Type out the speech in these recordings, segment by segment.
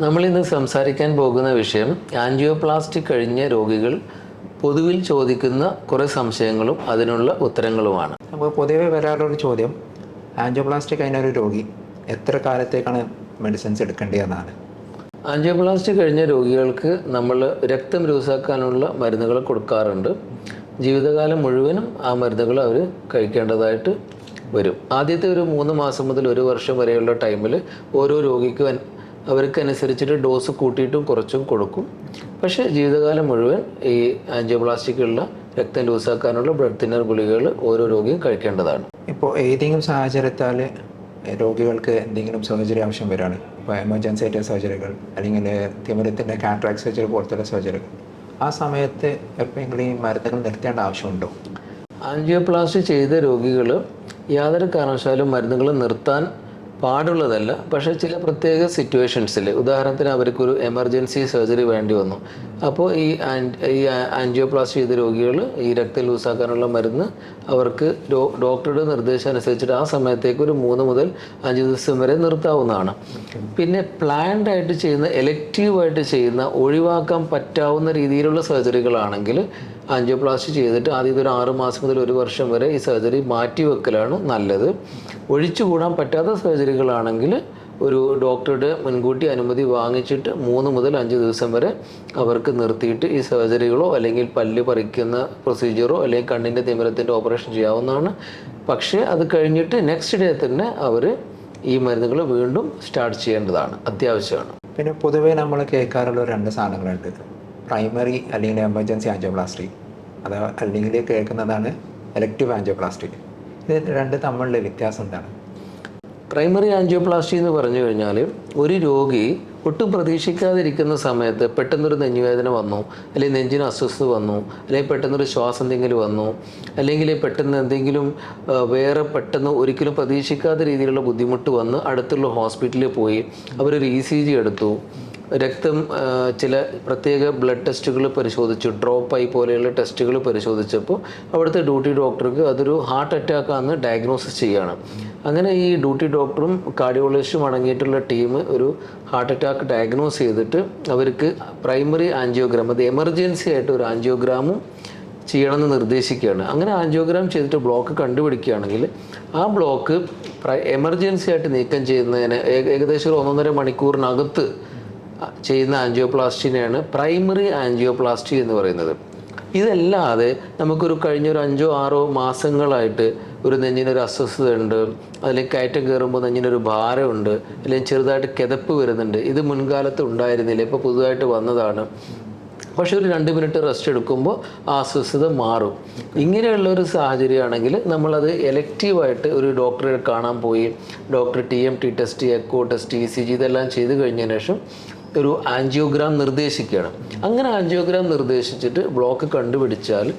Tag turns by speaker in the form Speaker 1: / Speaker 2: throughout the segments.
Speaker 1: നമ്മളിന്ന് സംസാരിക്കാൻ പോകുന്ന വിഷയം ആൻജിയോപ്ലാസ്റ്റി കഴിഞ്ഞ രോഗികൾ പൊതുവിൽ ചോദിക്കുന്ന കുറേ സംശയങ്ങളും അതിനുള്ള ഉത്തരങ്ങളുമാണ്.
Speaker 2: അപ്പോൾ പൊതുവെ വരാറുള്ളൊരു ചോദ്യം ആൻജിയോപ്ലാസ്റ്റി കഴിഞ്ഞ ഒരു രോഗി എത്ര കാലത്തേക്കാണ് മെഡിസിൻസ് എടുക്കേണ്ടതെന്നാണ്
Speaker 1: ആൻജിയോപ്ലാസ്റ്റി കഴിഞ്ഞ രോഗികൾക്ക് നമ്മൾ രക്തം രൂസാക്കാനുള്ള മരുന്നുകൾ കൊടുക്കാറുണ്ട്. ജീവിതകാലം മുഴുവനും ആ മരുന്നുകൾ അവർ കഴിക്കേണ്ടതായിട്ട് വരും. ആദ്യത്തെ ഒരു മൂന്ന് മാസം മുതൽ ഒരു വർഷം വരെയുള്ള ടൈമിൽ ഓരോ രോഗിക്കും അവർക്കനുസരിച്ചിട്ട് ഡോസ് കൂട്ടിയിട്ടും കുറച്ചും കൊടുക്കും. പക്ഷേ ജീവിതകാലം മുഴുവൻ ഈ ആൻജിയോപ്ലാസ്റ്റിക്കുള്ള രക്തം ലൂസാക്കാനുള്ള ബ്ലഡ് തിന്നർ ഗുളികകൾ ഓരോ രോഗിയും കഴിക്കേണ്ടതാണ്.
Speaker 2: ഇപ്പോൾ ഏതെങ്കിലും സാഹചര്യത്താൽ രോഗികൾക്ക് എന്തെങ്കിലും സർജറി ആവശ്യം വരികയാണ്. ഇപ്പോൾ എമർജൻസി ആയിട്ട് സർജറികൾ അല്ലെങ്കിൽ തിമിരത്തിന്റെ കാട്രാക്ട് സർജറി പോലത്തെ സർജറികൾ. ആ സമയത്ത് എപ്പോഴെങ്കിലും ഈ മരുന്നുകൾ നിർത്തേണ്ട ആവശ്യമുണ്ടോ?
Speaker 1: ആൻജിയോപ്ലാസ്റ്റി ചെയ്ത രോഗികൾ യാതൊരു കാരണവശാലും മരുന്നുകൾ നിർത്താൻ പാടുള്ളതല്ല പക്ഷേ ചില പ്രത്യേക സിറ്റുവേഷൻസിൽ ഉദാഹരണത്തിന് അവർക്കൊരു എമർജൻസി സർജറി വേണ്ടി വന്നു. അപ്പോൾ ഈ ഈ ആൻജിയോപ്ലാസ്റ്റി ചെയ്ത രോഗികൾ ഈ രക്തം ലൂസാക്കാനുള്ള മരുന്ന് അവർക്ക് ഡോക്ടറുടെ നിർദ്ദേശം അനുസരിച്ചിട്ട് ആ സമയത്തേക്ക് ഒരു മൂന്ന് മുതൽ അഞ്ച് ദിവസം വരെ നിർത്താവുന്നതാണ്. പിന്നെ പ്ലാൻഡ് ആയിട്ട് ചെയ്യുന്ന എലക്റ്റീവായിട്ട് ചെയ്യുന്ന ഒഴിവാക്കാൻ പറ്റാവുന്ന രീതിയിലുള്ള സർജറികളാണെങ്കിൽ ആൻജിയോപ്ലാസ്റ്റി ചെയ്തിട്ട് ആദ്യത്തെ ഒരു ആറ് മാസം മുതൽ ഒരു വർഷം വരെ ഈ സർജറി മാറ്റി വെക്കലാണ് നല്ലത്. ഒഴിച്ചുകൂടാൻ പറ്റാത്ത സർജറികളാണെങ്കിൽ ഒരു ഡോക്ടറുടെ മുൻകൂട്ടി അനുമതി വാങ്ങിച്ചിട്ട് മൂന്ന് മുതൽ അഞ്ച് ദിവസം വരെ അവർക്ക് നിർത്തിയിട്ട് ഈ സർജറികളോ അല്ലെങ്കിൽ പല്ല് പറിക്കുന്ന പ്രൊസീജിയറോ അല്ലെങ്കിൽ കണ്ണിന്റെ തിമിരത്തിന്റെ ഓപ്പറേഷൻ ചെയ്യാവുന്നതാണ്. പക്ഷേ അത് കഴിഞ്ഞിട്ട് നെക്സ്റ്റ് ഡേ തന്നെ അവർ ഈ മരുന്നുകൾ വീണ്ടും സ്റ്റാർട്ട് ചെയ്യേണ്ടതാണ്. അത്യാവശ്യമാണ്.
Speaker 2: പിന്നെ പൊതുവേ നമ്മൾ കേൾക്കാറുള്ള രണ്ട് സാധനങ്ങളുണ്ട് പ്രൈമറി അല്ലെങ്കിൽ എമർജൻസി ആൻജിയോപ്ലാസ്റ്റി അത് അല്ലെങ്കിൽ കേൾക്കുന്നതാണ് എലക്റ്റീവ് ആൻജിയോപ്ലാസ്റ്റി ഇത് രണ്ട് തമ്മിലുള്ള വ്യത്യാസം എന്താണ്?
Speaker 1: പ്രൈമറി ആൻജിയോപ്ലാസ്റ്റി എന്ന് പറഞ്ഞു കഴിഞ്ഞാൽ ഒരു രോഗി ഒട്ടും പ്രതീക്ഷിക്കാതിരിക്കുന്ന സമയത്ത് പെട്ടെന്നൊരു നെഞ്ഞുവേദന വന്നു അല്ലെങ്കിൽ നെഞ്ചിന് അസ്വസ്ഥത വന്നു അല്ലെങ്കിൽ പെട്ടെന്നൊരു ശ്വാസം എന്തെങ്കിലും വന്നു അല്ലെങ്കിൽ പെട്ടെന്ന് എന്തെങ്കിലും വേറെ പെട്ടെന്ന് ഒരിക്കലും പ്രതീക്ഷിക്കാത്ത രീതിയിലുള്ള ബുദ്ധിമുട്ട് വന്ന് അടുത്തുള്ള ഹോസ്പിറ്റലിൽ പോയി അവരൊരു ഇ സി ജി എടുത്തു. രക്തം ചില പ്രത്യേക ബ്ലഡ് ടെസ്റ്റുകൾ പരിശോധിച്ചു ഡ്രോപ്പ് ഐ പോലെയുള്ള ടെസ്റ്റുകൾ പരിശോധിച്ചപ്പോൾ അവിടുത്തെ ഡ്യൂട്ടി ഡോക്ടർക്ക് അതൊരു ഹാർട്ട് അറ്റാക്ക് ആണെന്ന് ഡയഗ്നോസിസ് ചെയ്യുകയാണ്. അങ്ങനെ ഈ ഡ്യൂട്ടി ഡോക്ടറും കാർഡിയോളജിസ്റ്റും അടങ്ങിയിട്ടുള്ള ടീം ഒരു ഹാർട്ട് അറ്റാക്ക് ഡയഗ്നോസ് ചെയ്തിട്ട് അവർക്ക് പ്രൈമറി ആൻജിയോഗ്രാം അത് എമർജൻസി ആയിട്ട് ഒരു ആൻജിയോഗ്രാമും ചെയ്യണമെന്ന് നിർദ്ദേശിക്കുകയാണ്. അങ്ങനെ ആൻജിയോഗ്രാം ചെയ്തിട്ട് ബ്ലോക്ക് കണ്ടുപിടിക്കുകയാണെങ്കിൽ ആ ബ്ലോക്ക് എമർജൻസി ആയിട്ട് നീക്കം ചെയ്യുന്നതിന് ഏക- ഏകദേശം ഒരു ഒന്നൊന്നര മണിക്കൂറിനകത്ത് ചെയ്യുന്ന ആൻജിയോപ്ലാസ്റ്റിനെയാണ് പ്രൈമറി ആൻജിയോപ്ലാസ്റ്റി എന്ന് പറയുന്നത്. ഇതല്ലാതെ നമുക്കൊരു കഴിഞ്ഞൊരു അഞ്ചോ ആറോ മാസങ്ങളായിട്ട് ഒരു നെഞ്ഞിനൊരു അസ്വസ്ഥത ഉണ്ട് അല്ലെങ്കിൽ കയറ്റം കയറുമ്പോൾ നെഞ്ഞിനൊരു ഭാരമുണ്ട് അല്ലെങ്കിൽ ചെറുതായിട്ട് കിതപ്പ് വരുന്നുണ്ട്. ഇത് മുൻകാലത്ത് ഉണ്ടായിരുന്നില്ല ഇപ്പോൾ പുതുതായിട്ട് വന്നതാണ്. പക്ഷെ ഒരു രണ്ട് മിനിറ്റ് റെസ്റ്റ് എടുക്കുമ്പോൾ ആ അസ്വസ്ഥത മാറും. ഇങ്ങനെയുള്ള ഒരു സാഹചര്യമാണെങ്കിൽ നമ്മളത് എലക്റ്റീവായിട്ട് ഒരു ഡോക്ടറെ കാണാൻ പോയി. Doctor T M T test echo test E C G ഇതെല്ലാം ചെയ്ത് കഴിഞ്ഞതിന് ശേഷം ഒരു ആൻജിയോഗ്രാം നിർദ്ദേശിക്കണം അങ്ങനെ ആൻജിയോഗ്രാം നിർദ്ദേശിച്ചിട്ട് ബ്ലോക്ക് കണ്ടുപിടിച്ചാൽ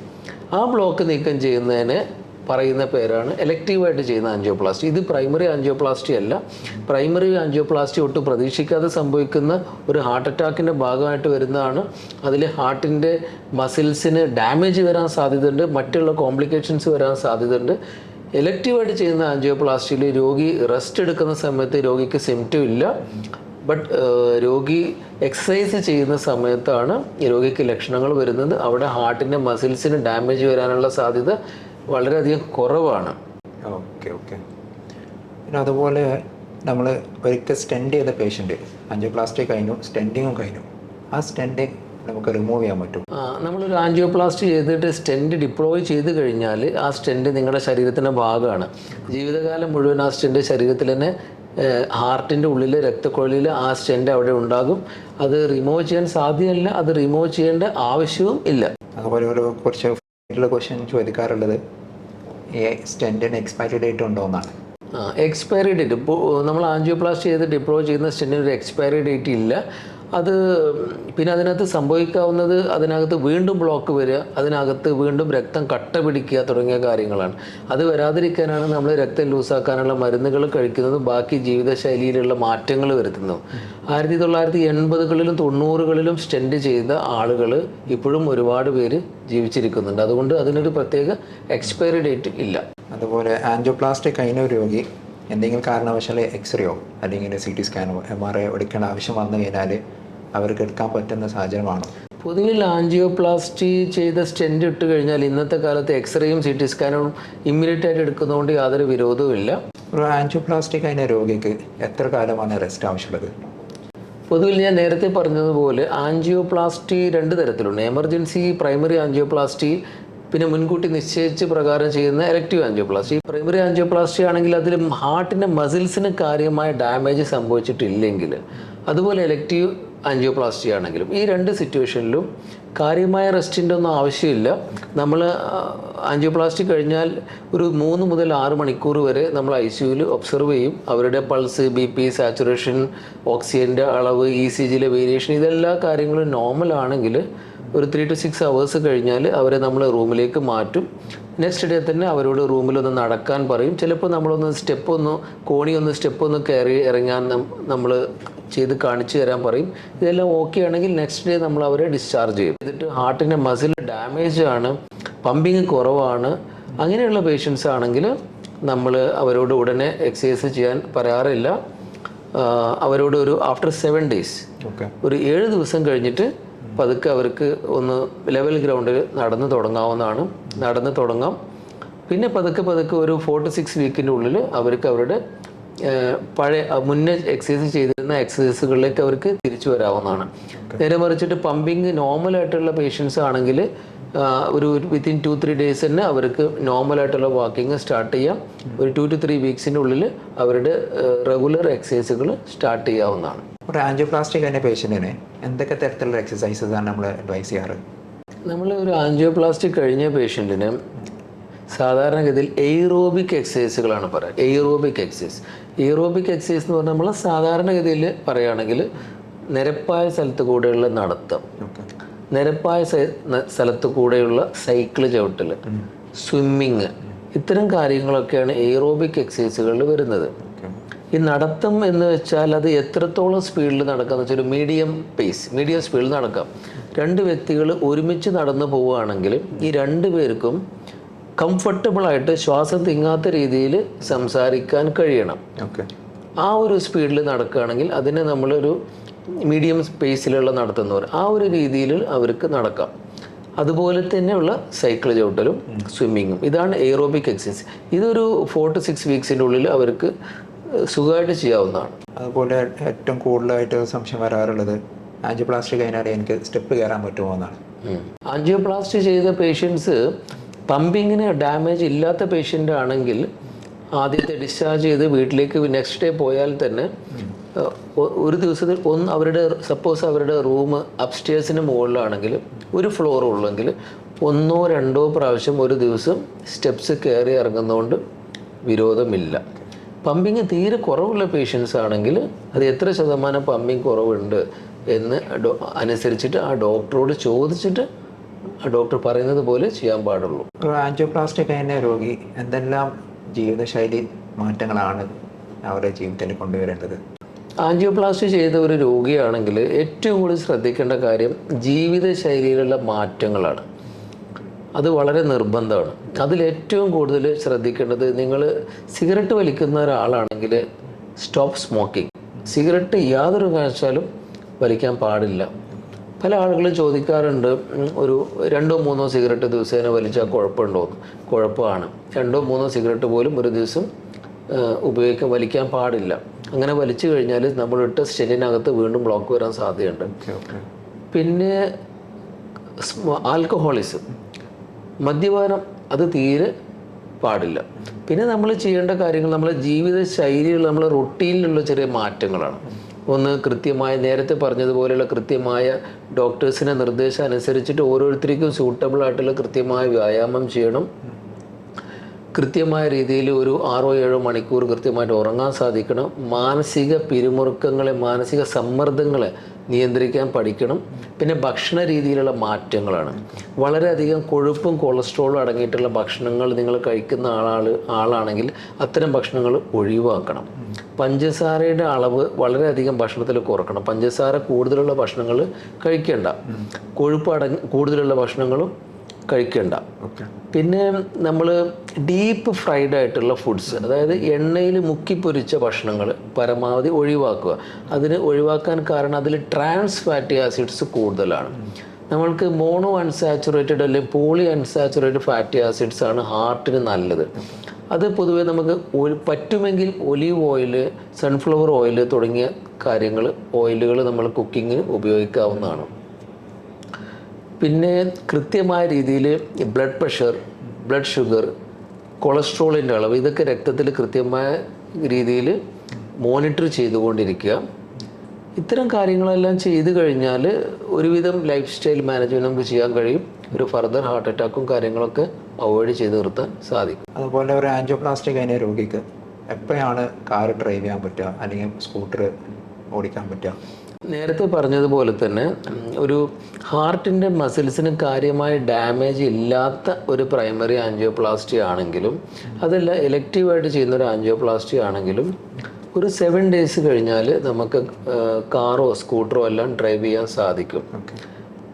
Speaker 1: ആ ബ്ലോക്ക് നീക്കം ചെയ്യുന്നതിന് പറയുന്ന പേരാണ് എലക്റ്റീവായിട്ട് ചെയ്യുന്ന ആൻജിയോപ്ലാസ്റ്റി ഇത് പ്രൈമറി ആൻജിയോപ്ലാസ്റ്റി അല്ല. പ്രൈമറി ആൻജിയോപ്ലാസ്റ്റി ഒട്ടും പ്രതീക്ഷിക്കാതെ സംഭവിക്കുന്ന ഒരു ഹാർട്ട് അറ്റാക്കിന്റെ ഭാഗമായിട്ട് വരുന്നതാണ്. അതിൽ ഹാർട്ടിന്റെ മസിൽസിന് ഡാമേജ് വരാൻ സാധ്യതയുണ്ട്. മറ്റുള്ള കോംപ്ലിക്കേഷൻസ് വരാൻ സാധ്യതയുണ്ട്. എലക്റ്റീവായിട്ട് ചെയ്യുന്ന ആൻജിയോപ്ലാസ്റ്റിയിൽ രോഗി റെസ്റ്റ് എടുക്കുന്ന സമയത്ത് രോഗിക്ക് സിംറ്റം ഇല്ല. ബട്ട് രോഗി എക്സസൈസ് ചെയ്യുന്ന സമയത്താണ് രോഗിക്ക് ലക്ഷണങ്ങൾ വരുന്നത്. അവിടെ ഹാർട്ടിന്റെ മസിൽസിന് ഡാമേജ് വരാനുള്ള സാധ്യത വളരെയധികം കുറവാണ്.
Speaker 2: ഓക്കെ ഓക്കെ പിന്നെ അതുപോലെ നമ്മൾ ഒരിക്കൽ സ്റ്റെൻഡ് ചെയ്ത പേഷ്യന്റ് ആൻജിയോപ്ലാസ്റ്റി കഴിഞ്ഞു സ്റ്റെൻഡിങ്ങും കഴിഞ്ഞു. ആ സ്റ്റെൻഡ് നമുക്ക് റിമൂവ് ചെയ്യാൻ പറ്റും.
Speaker 1: നമ്മളൊരു ആൻജിയോപ്ലാസ്റ്റി ചെയ്തിട്ട് സ്റ്റെൻഡ് ഡിപ്ലോയ് ചെയ്ത് കഴിഞ്ഞാൽ ആ സ്റ്റെൻഡ് നിങ്ങളുടെ ശരീരത്തിന്റെ ഭാഗമാണ്. ജീവിതകാലം മുഴുവൻ ആ സ്റ്റെൻഡ് ശരീരത്തിൽ തന്നെ ഹാർട്ടിന്റെ ഉള്ളിൽ രക്തക്കുഴലിൽ ആ സ്റ്റെന്റ് അവിടെ ഉണ്ടാകും. അത് റിമൂവ് ചെയ്യാൻ സാധ്യമല്ല അത് റിമൂവ് ചെയ്യേണ്ട ആവശ്യവും ഇല്ല.
Speaker 2: അതുപോലെ ഒരു കുറച്ച് ക്വസ്റ്റ്യൻ ചോദിക്കാറുള്ളത് സ്റ്റെന്റിന് എക്സ്പയറി ഡേറ്റ് ഉണ്ടോ എന്നാണ്.
Speaker 1: എക്സ്പയറി ഡേറ്റ് ഇപ്പോൾ നമ്മൾ ആൻജിയോപ്ലാസ്റ്റ് ചെയ്ത് ഡിപ്ലോ ചെയ്യുന്ന സ്റ്റെന്റിന് ഒരു എക്സ്പയറി ഡേറ്റ് ഇല്ല. അത് പിന്നെ അതിനകത്ത് സംഭവിക്കാവുന്നത് അതിനകത്ത് വീണ്ടും ബ്ലോക്ക് വരിക അതിനകത്ത് വീണ്ടും രക്തം കട്ട പിടിക്കുക തുടങ്ങിയ കാര്യങ്ങളാണ്. അത് വരാതിരിക്കാനാണ് നമ്മൾ രക്തം ലൂസാക്കാനുള്ള മരുന്നുകൾ കഴിക്കുന്നതും ബാക്കി ജീവിതശൈലിയിലുള്ള മാറ്റങ്ങൾ വരുത്തുന്നതും. ആയിരത്തി തൊള്ളായിരത്തി എൺപതുകളിലും തൊണ്ണൂറുകളിലും സ്റ്റെൻഡ് ചെയ്ത ആളുകൾ ഇപ്പോഴും ഒരുപാട് പേര് ജീവിച്ചിരിക്കുന്നുണ്ട്. അതുകൊണ്ട് അതിനൊരു പ്രത്യേക എക്സ്പയറി ഡേറ്റ് ഇല്ല.
Speaker 2: അതുപോലെ ആൻജോപ്ലാസ്റ്റിക് ഒരു രോഗി എന്തെങ്കിലും കാരണവശാൽ എക്സ്റേയോ അല്ലെങ്കിൽ സി ടി സ്കാനോ എം ആർ ഐ എടുക്കേണ്ട ആവശ്യം വന്നു കഴിഞ്ഞാൽ അവർക്ക് എടുക്കാൻ പറ്റുന്ന സാഹചര്യമാണ്.
Speaker 1: പൊതുവിൽ ആൻജിയോപ്ലാസ്റ്റി ചെയ്ത സ്റ്റെന്റ് ഇട്ട് കഴിഞ്ഞാൽ ഇന്നത്തെ കാലത്ത് എക്സ്റേയും സി ടി സ്കാനും ഇമ്മീഡിയറ്റ് ആയിട്ട് എടുക്കുന്നതുകൊണ്ട് യാതൊരു വിരോധവും ഇല്ല.
Speaker 2: ഒരു ആൻജിയോപ്ലാസ്റ്റി അതിന്റെ രോഗിക്ക് എത്ര കാലമാണ് റെസ്റ്റ് ആവശ്യമുള്ളത്?
Speaker 1: പൊതുവിൽ ഞാൻ നേരത്തെ പറഞ്ഞതുപോലെ ആൻജിയോപ്ലാസ്റ്റി രണ്ട് തരത്തിലുണ്ട്. എമർജൻസി പ്രൈമറി ആൻജിയോപ്ലാസ്റ്റി പിന്നെ മുൻകൂട്ടി നിശ്ചയിച്ച് പ്രകാരം ചെയ്യുന്ന എലക്റ്റീവ് ആൻജിയോപ്ലാസ്റ്റി. പ്രൈമറി ആൻജിയോപ്ലാസ്റ്റി ആണെങ്കിൽ അതിൽ ഹാർട്ടിന്റെ മസിൽസിന് കാര്യമായ ഡാമേജ് സംഭവിച്ചിട്ടില്ലെങ്കിൽ അതുപോലെ എലക്റ്റീവ് ആൻജിയോപ്ലാസ്റ്റി ആണെങ്കിലും ഈ രണ്ട് സിറ്റുവേഷനിലും കാര്യമായ റെസ്റ്റിന്റെ ഒന്നും ആവശ്യമില്ല. നമ്മൾ ആൻജിയോപ്ലാസ്റ്റി കഴിഞ്ഞാൽ ഒരു മൂന്ന് മുതൽ ആറ് മണിക്കൂർ വരെ നമ്മൾ ഐ സിയുയിൽ ഒബ്സർവ് ചെയ്യും. അവരുടെ പൾസ് ബി പി സാച്ചുറേഷൻ ഓക്സിജന്റെ അളവ് ഇ സി ജിയിലെ വേരിയേഷൻ ഇതെല്ലാ കാര്യങ്ങളും നോർമൽ ആണെങ്കിൽ ഒരു ത്രീ ടു സിക്സ് അവേഴ്സ് കഴിഞ്ഞാൽ അവരെ നമ്മൾ റൂമിലേക്ക് മാറ്റും. നെക്സ്റ്റ് ഡേ തന്നെ അവരോട് റൂമിലൊന്ന് നടക്കാൻ പറയും. ചിലപ്പോൾ നമ്മളൊന്ന് സ്റ്റെപ്പ് ഒന്ന് കോണി ഒന്ന് സ്റ്റെപ്പ് ഒന്ന് കയറി ഇറങ്ങാൻ നമ്മൾ ചെയ്ത് കാണിച്ചു തരാൻ പറയും. ഇതെല്ലാം ഓക്കെ ആണെങ്കിൽ നെക്സ്റ്റ് ഡേ നമ്മൾ അവരെ ഡിസ്ചാർജ് ചെയ്യും. എന്നിട്ട് ഹാർട്ടിന്റെ മസിൽ ഡാമേജ് ആണ് പമ്പിങ് കുറവാണ് അങ്ങനെയുള്ള പേഷ്യൻസ് ആണെങ്കിൽ നമ്മൾ അവരോട് ഉടനെ എക്സസൈസ് ചെയ്യാൻ പറയാറില്ല. അവരോട് ഒരു ആഫ്റ്റർ സെവൻ ഡേയ്സ്
Speaker 2: ഓക്കെ
Speaker 1: ഒരു ഏഴ് ദിവസം കഴിഞ്ഞിട്ട് പതുക്കെ അവർക്ക് ഒന്ന് ലെവൽ ഗ്രൗണ്ടിൽ നടന്ന് തുടങ്ങാവുന്നതാണ്. നടന്ന് തുടങ്ങാം. പിന്നെ പതുക്കെ പതുക്കെ ഒരു ഫോർ ടു സിക്സ് വീക്കിന്റെ ഉള്ളിൽ അവർക്ക് അവരുടെ പഴയ മുന്നേ എക്സസൈസ് ചെയ്തിരുന്ന എക്സസൈസുകളിലേക്ക് അവർക്ക് തിരിച്ചു വരാവുന്നതാണ്. നേരെ മറിച്ചിട്ട് പമ്പിങ് നോർമലായിട്ടുള്ള പേഷ്യൻസ് ആണെങ്കിൽ ഒരു വിത്തിൻ ടു ത്രീ ഡേയ്സ് തന്നെ അവർക്ക് നോർമലായിട്ടുള്ള വാക്കിങ് സ്റ്റാർട്ട് ചെയ്യാം. ഒരു ടു ടു ത്രീ വീക്സിന്റെ ഉള്ളിൽ അവരുടെ റെഗുലർ എക്സസൈസുകൾ സ്റ്റാർട്ട് ചെയ്യാവുന്നതാണ്.
Speaker 2: ഒരു ആൻജിയോപ്ലാസ്റ്റിക് അതിന്റെ പേഷ്യന്റിന് എന്തൊക്കെ തരത്തിലുള്ള എക്സസൈസസ് ആണ് നമ്മൾ അഡ്വൈസ് ചെയ്യാറ്?
Speaker 1: നമ്മൾ ഒരു ആൻജിയോപ്ലാസ്റ്റിക് കഴിഞ്ഞ പേഷ്യന്റിന് സാധാരണഗതിയിൽ എയ്റോബിക് എക്സസൈസുകളാണ് പറയുക എയ്റോബിക് എക്സസൈസ് എയ്റോബിക് എക്സസൈസ് എന്ന് പറഞ്ഞാൽ നമ്മൾ സാധാരണഗതിയിൽ പറയുകയാണെങ്കിൽ നിരപ്പായ സ്ഥലത്ത് കൂടെയുള്ള നടത്തം. നിരപ്പായ സ്ഥലത്ത് കൂടെയുള്ള സൈക്കിൾ ചവിട്ടൽ സ്വിമ്മിങ് ഇത്തരം കാര്യങ്ങളൊക്കെയാണ് എയ്റോബിക് എക്സസൈസുകളിൽ വരുന്നത്. ഈ നടത്തം എന്ന് വെച്ചാൽ അത് എത്രത്തോളം സ്പീഡിൽ നടക്കാന്ന് വെച്ചാൽ ഒരു മീഡിയം പേസ് മീഡിയം സ്പീഡിൽ നടക്കാം. രണ്ട് വ്യക്തികൾ ഒരുമിച്ച് നടന്നു പോവുകയാണെങ്കിൽ ഈ രണ്ട് പേർക്കും കംഫർട്ടബിളായിട്ട് ശ്വാസം തിങ്ങാത്ത രീതിയിൽ സംസാരിക്കാൻ കഴിയണം.
Speaker 2: ഓക്കെ
Speaker 1: ആ ഒരു സ്പീഡിൽ നടക്കുകയാണെങ്കിൽ അതിനെ നമ്മളൊരു മീഡിയം സ്പേസിലുള്ള നടത്തുന്നവർ ആ ഒരു രീതിയിൽ അവർക്ക് നടക്കാം. അതുപോലെ തന്നെയുള്ള സൈക്കിൾ ചവിട്ടലും സ്വിമ്മിങ്ങും ഇതാണ് എയ്റോബിക് എക്സസൈസ് ഇതൊരു ഫോർ ടു സിക്സ് വീക്സിന്റെ ഉള്ളിൽ അവർക്ക് സുഖമായിട്ട് ചെയ്യാവുന്നതാണ്.
Speaker 2: അതുപോലെ ഏറ്റവും കൂടുതലായിട്ട് സംശയം വരാറുള്ളത് ആൻജിയോപ്ലാസ്റ്റി കഴിഞ്ഞാൽ എനിക്ക് സ്റ്റെപ്പ് കയറാൻ പറ്റുമോ എന്നാണ്.
Speaker 1: ആൻജിയോപ്ലാസ്റ്റി ചെയ്ത പേഷ്യൻസ് പമ്പിങ്ങിന് ഡാമേജ് ഇല്ലാത്ത പേഷ്യന്റ് ആണെങ്കിൽ ആദ്യത്തെ ഡിസ്ചാർജ് ചെയ്ത് വീട്ടിലേക്ക് നെക്സ്റ്റ് ഡേ പോയാൽ തന്നെ ഒരു ദിവസത്തിൽ ഒന്ന് അവരുടെ സപ്പോസ് അവരുടെ റൂം അപ്സ്റ്റേഴ്സിന് മുകളിലാണെങ്കിൽ ഒരു ഫ്ലോർ ഉള്ളെങ്കിൽ ഒന്നോ രണ്ടോ പ്രാവശ്യം ഒരു ദിവസം സ്റ്റെപ്സ് കയറി ഇറങ്ങുന്നതുകൊണ്ട് വിരോധമില്ല. പമ്പിങ് തീരെ കുറവുള്ള പേഷ്യൻസ് ആണെങ്കിൽ അത് എത്ര ശതമാനം പമ്പിങ് കുറവുണ്ട് എന്ന് അനുസരിച്ചിട്ട് ആ ഡോക്ടറോട് ചോദിച്ചിട്ട് ഡോക്ടർ പറയുന്നത് പോലെ ചെയ്യാൻ പാടുള്ളൂ.
Speaker 2: ആൻജിയോപ്ലാസ്റ്റി കഴിഞ്ഞ രോഗി. എന്തെല്ലാം ജീവിതശൈലി മാറ്റങ്ങളാണ് അവരുടെ ജീവിതത്തിൽ കൊണ്ടുവരേണ്ടത്?
Speaker 1: ആൻജിയോപ്ലാസ്റ്റി ചെയ്ത ഒരു രോഗിയാണെങ്കിൽ ഏറ്റവും കൂടുതൽ ശ്രദ്ധിക്കേണ്ട കാര്യം ജീവിതശൈലിയിലുള്ള മാറ്റങ്ങളാണ്. അത് വളരെ നിർബന്ധമാണ്. അതിലേറ്റവും കൂടുതൽ ശ്രദ്ധിക്കേണ്ടത് നിങ്ങൾ സിഗരറ്റ് വലിക്കുന്ന ഒരാളാണെങ്കിൽ സ്റ്റോപ്പ് സ്മോക്കിംഗ്. സിഗരറ്റ് യാതൊരു കാണിച്ചാലും വലിക്കാൻ പാടില്ല. പല ആളുകളും ചോദിക്കാറുണ്ട് ഒരു രണ്ടോ മൂന്നോ സിഗരറ്റ് ദിവസേന വലിച്ചാൽ കുഴപ്പമുണ്ടോ കുഴപ്പമാണ്. രണ്ടോ മൂന്നോ സിഗരറ്റ് പോലും ഒരു ദിവസം ഉപയോഗിക്കാൻ വലിക്കാൻ പാടില്ല. അങ്ങനെ വലിച്ചു കഴിഞ്ഞാൽ നമ്മൾ ഇട്ട സ്റ്റെനിനകത്ത് വീണ്ടും ബ്ലോക്ക് വരാൻ സാധ്യതയുണ്ട്. പിന്നെ ആൽക്കഹോളിസം. മദ്യപാനം അത് തീരെ പാടില്ല. പിന്നെ നമ്മൾ ചെയ്യേണ്ട കാര്യങ്ങൾ നമ്മളെ ജീവിത ശൈലിയിൽ നമ്മളെ റൊട്ടീനിലുള്ള ചെറിയ മാറ്റങ്ങളാണ്. ഒന്ന് കൃത്യമായ നേരത്തെ പറഞ്ഞതുപോലെയുള്ള കൃത്യമായ ഡോക്ടേഴ്സിന്റെ നിർദ്ദേശം അനുസരിച്ചിട്ട് ഓരോരുത്തർക്കും സൂട്ടബിൾ ആയിട്ടുള്ള കൃത്യമായ വ്യായാമം ചെയ്യണം. കൃത്യമായ രീതിയിൽ ഒരു ആറോ ഏഴോ മണിക്കൂർ കൃത്യമായിട്ട് ഉറങ്ങാൻ സാധിക്കണം. മാനസിക പിരിമുറുക്കങ്ങളെ മാനസിക സമ്മർദ്ദങ്ങളെ നിയന്ത്രിക്കാൻ പഠിക്കണം. പിന്നെ ഭക്ഷണ രീതിയിലുള്ള മാറ്റങ്ങളാണ്. വളരെയധികം കൊഴുപ്പും കൊളസ്ട്രോളും അടങ്ങിയിട്ടുള്ള ഭക്ഷണങ്ങൾ നിങ്ങൾ കഴിക്കുന്ന ആളാൾ ആളാണെങ്കിൽ അത്തരം ഭക്ഷണങ്ങൾ ഒഴിവാക്കണം. പഞ്ചസാരയുടെ അളവ് വളരെയധികം ഭക്ഷണത്തിൽ കുറക്കണം. പഞ്ചസാര കൂടുതലുള്ള ഭക്ഷണങ്ങൾ കഴിക്കേണ്ട. കൊഴുപ്പ് അടങ്ങി കൂടുതലുള്ള ഭക്ഷണങ്ങളും കഴിക്കേണ്ട. പിന്നെ നമ്മൾ ഡീപ്പ് ഫ്രൈഡ് ആയിട്ടുള്ള ഫുഡ്സ് അതായത് എണ്ണയിൽ മുക്കി പൊരിച്ച ഭക്ഷണങ്ങൾ പരമാവധി ഒഴിവാക്കുക. അതിന് ഒഴിവാക്കാൻ കാരണം അതിൽ ട്രാൻസ് ഫാറ്റി ആസിഡ്സ് കൂടുതലാണ്. നമ്മൾക്ക് മോണോ അൺസാച്ചുറേറ്റഡ് അല്ലെങ്കിൽ പോളി അൺസാച്ചുറേറ്റഡ് ഫാറ്റി ആസിഡ്സ് ആണ് ഹാർട്ടിന് നല്ലത്. അത് പൊതുവേ നമുക്ക് പറ്റുമെങ്കിൽ ഒലിവ് ഓയിൽ സൺഫ്ലവർ ഓയിൽ തുടങ്ങിയ കാര്യങ്ങൾ ഓയിലുകൾ നമ്മൾ കുക്കിങ്ങിന് ഉപയോഗിക്കാവുന്നതാണ്. പിന്നെ കൃത്യമായ രീതിയിൽ ബ്ലഡ് പ്രഷർ ബ്ലഡ് ഷുഗർ കൊളസ്ട്രോളിന്റെ അളവ് ഇതൊക്കെ രക്തത്തിൽ കൃത്യമായ രീതിയിൽ മോണിറ്റർ ചെയ്തുകൊണ്ടിരിക്കുക. ഇത്തരം കാര്യങ്ങളെല്ലാം ചെയ്തു കഴിഞ്ഞാൽ ഒരുവിധം ലൈഫ് സ്റ്റൈൽ മാനേജ്മെന്റ് നമുക്ക് ചെയ്യാൻ കഴിയും. ഒരു ഫർദർ ഹാർട്ട് അറ്റാക്കും കാര്യങ്ങളൊക്കെ അവോയ്ഡ് ചെയ്ത് നിർത്താൻ സാധിക്കും.
Speaker 2: അതുപോലെ ഒരു ആൻജിയോപ്ലാസ്റ്റിക് കഴിഞ്ഞ രോഗിക്ക് എപ്പോഴാണ് കാർ ഡ്രൈവ് ചെയ്യാൻ പറ്റുക? അല്ലെങ്കിൽ സ്കൂട്ടർ ഓടിക്കാൻ പറ്റുക?
Speaker 1: നേരത്തെ പറഞ്ഞതുപോലെ തന്നെ ഒരു ഹാർട്ടിന്റെ മസിൽസിന് കാര്യമായ ഡാമേജ് ഇല്ലാത്ത ഒരു പ്രൈമറി ആൻജിയോപ്ലാസ്റ്റി ആണെങ്കിലും അതല്ല ഇലക്റ്റീവായിട്ട് ചെയ്യുന്ന ഒരു ആൻജിയോപ്ലാസ്റ്റി ആണെങ്കിലും ഒരു സെവൻ ഡേയ്സ് കഴിഞ്ഞാൽ നമുക്ക് കാറോ സ്കൂട്ടറോ എല്ലാം ഡ്രൈവ് ചെയ്യാൻ സാധിക്കും.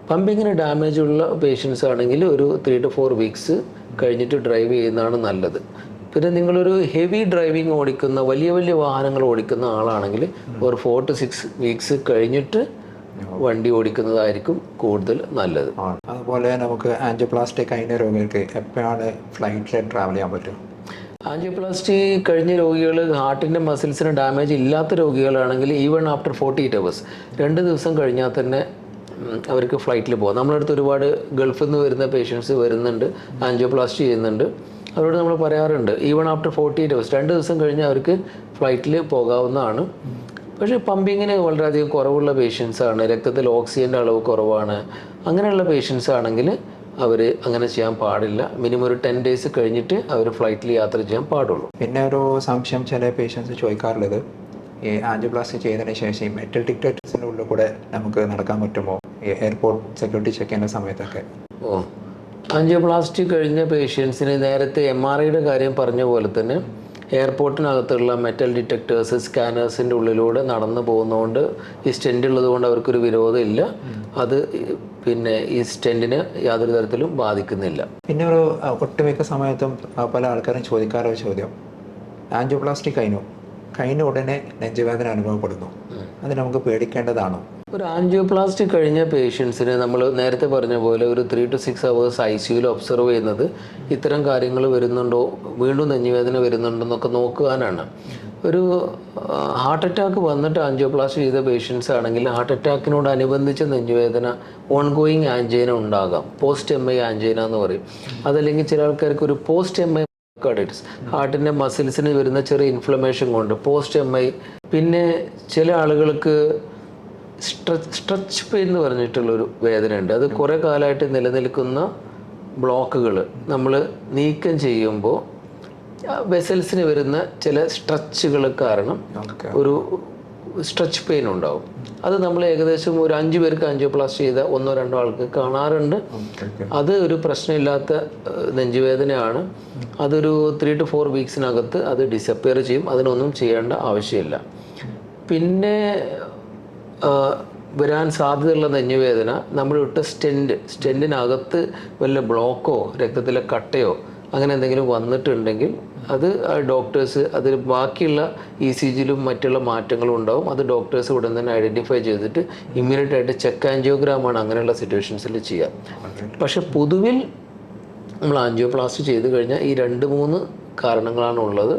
Speaker 1: പമ്പിങ്ങിന് ഡാമേജ് ഉള്ള പേഷ്യൻസ് ആണെങ്കിൽ ഒരു ത്രീ ടു ഫോർ വീക്സ് കഴിഞ്ഞിട്ട് ഡ്രൈവ് ചെയ്യുന്നതാണ് നല്ലത്. പിന്നെ നിങ്ങളൊരു ഹെവി ഡ്രൈവിംഗ് ഓടിക്കുന്ന വലിയ വലിയ വാഹനങ്ങൾ ഓടിക്കുന്ന ആളാണെങ്കിൽ ഒരു ഫോർ ടു സിക്സ് വീക്സ് കഴിഞ്ഞിട്ട് വണ്ടി ഓടിക്കുന്നതായിരിക്കും കൂടുതൽ നല്ലത്.
Speaker 2: അതുപോലെ നമുക്ക് ആൻജിയോപ്ലാസ്റ്റിക് കഴിഞ്ഞ രോഗികൾക്ക് എപ്പോഴാണ് ഫ്ലൈറ്റിൽ ട്രാവൽ ചെയ്യാൻ പറ്റും
Speaker 1: ആൻജിയോപ്ലാസ്റ്റി കഴിഞ്ഞ രോഗികൾ ഹാർട്ടിന്റെ മസിൽസിന് ഡാമേജ് ഇല്ലാത്ത രോഗികളാണെങ്കിൽ even after forty eight hours രണ്ട് ദിവസം കഴിഞ്ഞാൽ തന്നെ അവർക്ക് ഫ്ലൈറ്റിൽ പോകാം നമ്മളടുത്ത് ഒരുപാട് ഗൾഫിൽ നിന്ന് വരുന്ന പേഷ്യൻസ് വരുന്നുണ്ട്. ആൻജിയോപ്ലാസ്റ്റി ചെയ്യുന്നുണ്ട്. അവരോട് നമ്മൾ പറയാറുണ്ട് even after forty eight hours രണ്ട് ദിവസം കഴിഞ്ഞ് അവർക്ക് ഫ്ലൈറ്റിൽ പോകാവുന്നതാണ്. പക്ഷേ പമ്പിങ്ങിന് വളരെയധികം കുറവുള്ള പേഷ്യൻസ് ആണ്. രക്തത്തിൽ ഓക്സിജന്റെ അളവ് കുറവാണ്. അങ്ങനെയുള്ള പേഷ്യൻസ് ആണെങ്കിൽ അവർ അങ്ങനെ ചെയ്യാൻ പാടില്ല. മിനിമം ഒരു ടെൻ ഡേയ്സ് കഴിഞ്ഞിട്ട് അവർ ഫ്ലൈറ്റിൽ യാത്ര ചെയ്യാൻ പാടുള്ളൂ.
Speaker 2: പിന്നെ ഒരു സംശയം ചില പേഷ്യൻസ് ചോദിക്കാറുള്ളത് ഈ ആൻജിയോപ്ലാസ്റ്റി ചെയ്തതിന് ശേഷം ഈ മെറ്റൽ ഡിറ്റക്ടേഴ്സിന്റെ ഉള്ളിൽ കൂടെ നമുക്ക് നടക്കാൻ പറ്റുമോ? എയർപോർട്ട് സെക്യൂരിറ്റി ചെക്ക് ചെയ്യുന്ന സമയത്തൊക്കെ.
Speaker 1: ഓ ആൻജിയോപ്ലാസ്റ്റി കഴിഞ്ഞ പേഷ്യൻസിന് നേരത്തെ എം ആർ ഐയുടെ കാര്യം പറഞ്ഞ പോലെ തന്നെ എയർപോർട്ടിനകത്തുള്ള മെറ്റൽ ഡിറ്റക്ടേഴ്സ് സ്കാനേഴ്സിന്റെ ഉള്ളിലൂടെ നടന്നു പോകുന്നതുകൊണ്ട് ഈ സ്റ്റെന്റ് ഉള്ളതുകൊണ്ട് അവർക്കൊരു വിരോധമില്ല. അത് പിന്നെ ഈ സ്റ്റെന്റിന് യാതൊരു തരത്തിലും ബാധിക്കുന്നില്ല.
Speaker 2: പിന്നെ ഒരു ഒട്ടുമിക്ക സമയത്തും പല ആൾക്കാരും ചോദിക്കാറൊരു ഒരു ചോദ്യം. ആൻജിയോപ്ലാസ്റ്റി കഴിഞ്ഞു. കഴിഞ്ഞ ഉടനെ നെഞ്ചുവേദന അനുഭവപ്പെടുന്നു. അത് നമുക്ക് പേടിക്കേണ്ടതാണോ?
Speaker 1: ഒരു ആൻജിയോപ്ലാസ്റ്റി കഴിഞ്ഞ പേഷ്യൻസിന് നമ്മൾ നേരത്തെ പറഞ്ഞ പോലെ ഒരു three two six hours I സിയുയിൽ observe ചെയ്യുന്നത് ഇത്തരം കാര്യങ്ങൾ വരുന്നുണ്ടോ വീണ്ടും നെഞ്ഞുവേദന വരുന്നുണ്ടോ എന്നൊക്കെ നോക്കുവാനാണ്. ഒരു ഹാർട്ട് അറ്റാക്ക് വന്നിട്ട് ആൻജിയോപ്ലാസ്റ്റി ചെയ്ത പേഷ്യൻസ് ആണെങ്കിൽ ഹാർട്ട് അറ്റാക്കിനോട് അറ്റാക്കിനോടനുബന്ധിച്ച് നെഞ്ചുവേദന ഓൺഗോയിങ് ആൻജൈന ഉണ്ടാകാം. പോസ്റ്റ് എം ഐ ആൻജൈന എന്ന് പറയും. അതല്ലെങ്കിൽ ചില ആൾക്കാർക്ക് ഒരു പോസ്റ്റ് എം ഐ കാർഡിറ്റ്സ് ഹാർട്ടിന്റെ മസിൽസിന് വരുന്ന ചെറിയ ഇൻഫ്ലമേഷൻ കൊണ്ട് പോസ്റ്റ് എം ഐ പിന്നെ ചില ആളുകൾക്ക് സ്ട്രെച്ച് സ്ട്രെച്ച് പെയിൻ എന്ന് പറഞ്ഞിട്ടുള്ളൊരു വേദനയുണ്ട്. അത് കുറേ കാലമായിട്ട് നിലനിൽക്കുന്ന ബ്ലോക്കുകൾ നമ്മൾ നീക്കം ചെയ്യുമ്പോൾ വെസൽസിന് വരുന്ന ചില സ്ട്രെച്ചുകൾ കാരണം ഒരു സ്ട്രെച്ച് പെയിൻ ഉണ്ടാവും. അത് നമ്മൾ ഏകദേശം ഒരു അഞ്ച് പേർക്ക് പ്ലസ് ചെയ്ത ഒന്നോ രണ്ടോ ആൾക്ക് കാണാറുണ്ട്. അത് ഒരു പ്രശ്നമില്ലാത്ത നെഞ്ചുവേദനയാണ്. അതൊരു ത്രീ ടു ഫോർ വീക്സിനകത്ത് അത് ഡിസപ്പിയർ ചെയ്യും. അതിനൊന്നും ചെയ്യേണ്ട ആവശ്യമില്ല. പിന്നെ വരാൻ സാധ്യതയുള്ള നെഞ്ഞുവേദന നമ്മൾ ഇട്ട സ്റ്റെന്റ് സ്റ്റെന്റിനകത്ത് വല്ല ബ്ലോക്കോ രക്തത്തിലെ കട്ടയോ അങ്ങനെ എന്തെങ്കിലും വന്നിട്ടുണ്ടെങ്കിൽ അത് ഡോക്ടേഴ്സ് അതിൽ ബാക്കിയുള്ള ഇ സി ജിയിലും മറ്റുള്ള മാറ്റങ്ങളും ഉണ്ടാവും. അത് ഡോക്ടേഴ്സ് ഉടൻ തന്നെ ഐഡന്റിഫൈ ചെയ്തിട്ട് ഇമ്മീഡിയറ്റ് ആയിട്ട് ചെക്ക് ആൻജിയോഗ്രാമാണ് അങ്ങനെയുള്ള സിറ്റുവേഷൻസിൽ ചെയ്യുക പക്ഷെ പൊതുവിൽ നമ്മൾ ആൻജിയോപ്ലാസ്റ്റ് ചെയ്ത് കഴിഞ്ഞാൽ ഈ രണ്ട് മൂന്ന് കാരണങ്ങളാണ് ഉള്ളത്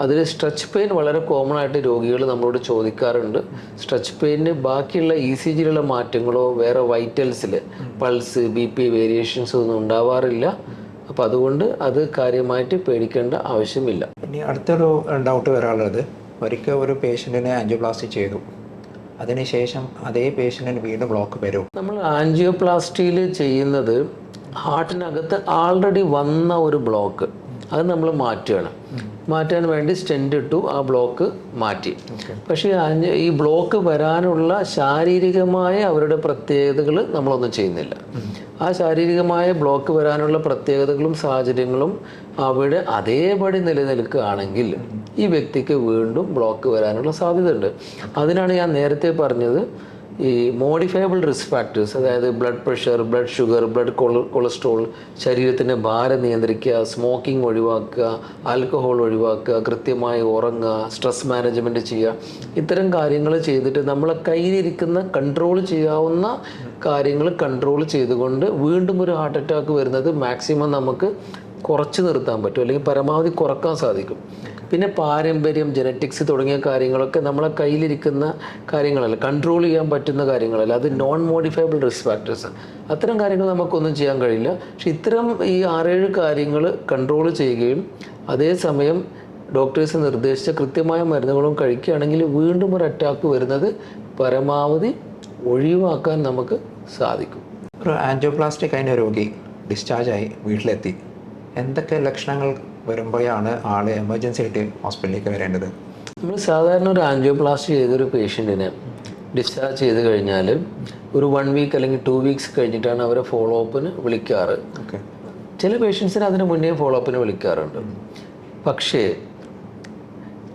Speaker 1: അതിൽ സ്ട്രെച്ച് പെയിൻ വളരെ കോമൺ ആയിട്ട് രോഗികൾ നമ്മളോട് ചോദിക്കാറുണ്ട്. സ്ട്രെച്ച് പെയിന് ബാക്കിയുള്ള ഇ സി ജിയിലുള്ള മാറ്റങ്ങളോ വേറെ വൈറ്റൽസിൽ പൾസ് ബി പി വേരിയേഷൻസ് ഒന്നും ഉണ്ടാവാറില്ല. അപ്പോൾ അതുകൊണ്ട് അത് കാര്യമായിട്ട് പേടിക്കേണ്ട ആവശ്യമില്ല.
Speaker 2: ഇനി അടുത്തൊരു ഡൗട്ട് വരാനുള്ളത്. ഒരിക്കൽ ഒരു പേഷ്യന്റിനെ ആൻജിയോപ്ലാസ്റ്റി ചെയ്തു. അതിനുശേഷം അതേ പേഷ്യന്റിന് വീണ്ടും ബ്ലോക്ക് വരും.
Speaker 1: നമ്മൾ ആൻജിയോപ്ലാസ്റ്റിയിൽ ചെയ്യുന്നത് ഹാർട്ടിനകത്ത് ആൾറെഡി വന്ന ഒരു ബ്ലോക്ക് അത് നമ്മൾ മാറ്റുകയാണ്. മാറ്റാൻ വേണ്ടി സ്റ്റെൻഡ് ഇട്ടു ആ ബ്ലോക്ക് മാറ്റി. പക്ഷേ ഈ ബ്ലോക്ക് വരാനുള്ള ശാരീരികമായ അവരുടെ പ്രത്യേകതകൾ നമ്മളൊന്നും ചെയ്യുന്നില്ല. ആ ശാരീരികമായ ബ്ലോക്ക് വരാനുള്ള പ്രത്യേകതകളും സാഹചര്യങ്ങളും അവിടെ അതേപടി നിലനിൽക്കുകയാണെങ്കിൽ ഈ വ്യക്തിക്ക് വീണ്ടും ബ്ലോക്ക് വരാനുള്ള സാധ്യതയുണ്ട്. അതിനാണ് ഞാൻ നേരത്തെ പറഞ്ഞത് ഈ മോഡിഫയബിൾ റിസ്ക് ഫാക്ടേഴ്സ് അതായത് blood pressure blood sugar blood cholesterol ശരീരത്തിന്റെ ഭാരം നിയന്ത്രിക്കുക സ്മോക്കിംഗ് ഒഴിവാക്കുക ആൽക്കഹോൾ ഒഴിവാക്കുക കൃത്യമായി ഉറങ്ങുക സ്ട്രെസ് മാനേജ്മെന്റ് ചെയ്യുക ഇത്തരം കാര്യങ്ങൾ ചെയ്തിട്ട് നമ്മളെ കയ്യിലിരിക്കുന്ന കൺട്രോൾ ചെയ്യാവുന്ന കാര്യങ്ങൾ കൺട്രോൾ ചെയ്തുകൊണ്ട് വീണ്ടും ഒരു ഹാർട്ട് അറ്റാക്ക് വരുന്നത് മാക്സിമം നമുക്ക് കുറച്ച് നിർത്താൻ പറ്റും അല്ലെങ്കിൽ പരമാവധി കുറയ്ക്കാൻ സാധിക്കും. പിന്നെ പാരമ്പര്യം ജനറ്റിക്സ് തുടങ്ങിയ കാര്യങ്ങളൊക്കെ നമ്മളെ കയ്യിലിരിക്കുന്ന കാര്യങ്ങളല്ല കൺട്രോൾ ചെയ്യാൻ പറ്റുന്ന കാര്യങ്ങളല്ല. അത് നോൺ മോഡിഫയബിൾ റിസ്ക് ഫാക്ടേഴ്സ് അത്തരം കാര്യങ്ങൾ നമുക്കൊന്നും ചെയ്യാൻ കഴിയില്ല. പക്ഷെ ഇത്തരം ഈ ആറേഴ് കാര്യങ്ങൾ കൺട്രോൾ ചെയ്യുകയും അതേസമയം ഡോക്ടേഴ്സ് നിർദ്ദേശിച്ച കൃത്യമായ മരുന്നുകളും കഴിക്കുകയാണെങ്കിൽ വീണ്ടും ഒരു അറ്റാക്ക് വരുന്നത് പരമാവധി ഒഴിവാക്കാൻ നമുക്ക് സാധിക്കും.
Speaker 2: ഒരു ആൻജിയോപ്ലാസ്റ്റിക് അതിന്റെ രോഗി ഡിസ്ചാർജായി വീട്ടിലെത്തി. എന്തൊക്കെ ലക്ഷണങ്ങൾ വരുമ്പോഴാണ് ആൾ എമർജൻസി ആയിട്ട് ഹോസ്പിറ്റലിലേക്ക് വരേണ്ടത്?
Speaker 1: നമ്മൾ സാധാരണ ഒരു ആൻജിയോപ്ലാസ്റ്റി ചെയ്തൊരു പേഷ്യന്റിനെ ഡിസ്ചാർജ് ചെയ്ത് കഴിഞ്ഞാൽ ഒരു വൺ വീക്ക് അല്ലെങ്കിൽ ടു വീക്സ് കഴിഞ്ഞിട്ടാണ് അവരെ ഫോളോ അപ്പിന് വിളിക്കാറ്.
Speaker 2: ഓക്കെ.
Speaker 1: ചില പേഷ്യൻസിന് അതിന് മുന്നേ ഫോളോ അപ്പിന് വിളിക്കാറുണ്ട്. പക്ഷേ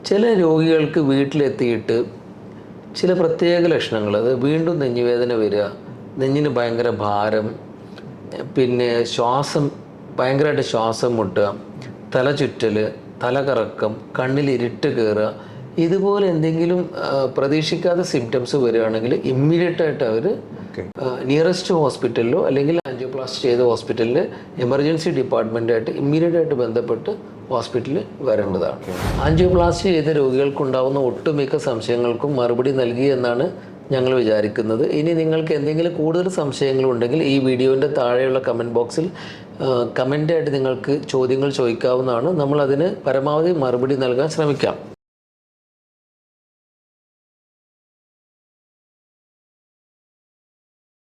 Speaker 1: ചില രോഗികൾക്ക് വീട്ടിലെത്തിയിട്ട് ചില പ്രത്യേക ലക്ഷണങ്ങൾ അത് വീണ്ടും നെഞ്ഞുവേദന വരിക നെഞ്ഞിന് ഭയങ്കര ഭാരം പിന്നെ ശ്വാസം ഭയങ്കരമായിട്ട് ശ്വാസം മുട്ടുക തല ചുറ്റൽ തലകറക്കം കണ്ണിൽ ഇരുട്ട് കയറുക ഇതുപോലെ എന്തെങ്കിലും പ്രതീക്ഷിക്കാത്ത സിംറ്റംസ് വരികയാണെങ്കിൽ ഇമ്മീഡിയറ്റ് ആയിട്ട് അവർ നിയറസ്റ്റ് ഹോസ്പിറ്റലിലോ അല്ലെങ്കിൽ ആൻജിയോപ്ലാസ്റ്റ് ചെയ്ത ഹോസ്പിറ്റലിൽ എമർജൻസി ഡിപ്പാർട്ട്മെന്റായിട്ട് ഇമ്മീഡിയറ്റ് ആയിട്ട് ബന്ധപ്പെട്ട് ഹോസ്പിറ്റലിൽ വരേണ്ടതാണ്. ആൻജിയോപ്ലാസ്റ്റ് ചെയ്ത രോഗികൾക്കുണ്ടാവുന്ന ഒട്ടുമിക്ക സംശയങ്ങൾക്കും മറുപടി നൽകി എന്നാണ് ഞങ്ങൾ വിചാരിക്കുന്നത്. ഇനി നിങ്ങൾക്ക് എന്തെങ്കിലും കൂടുതൽ സംശയങ്ങളുണ്ടെങ്കിൽ ഈ വീഡിയോന്റെ താഴെയുള്ള കമന്റ് ബോക്സിൽ കമന്റായിട്ട് നിങ്ങൾക്ക് ചോദ്യങ്ങൾ ചോദിക്കാവുന്നതാണ്. നമ്മളതിന് പരമാവധി മറുപടി നൽകാൻ ശ്രമിക്കാം.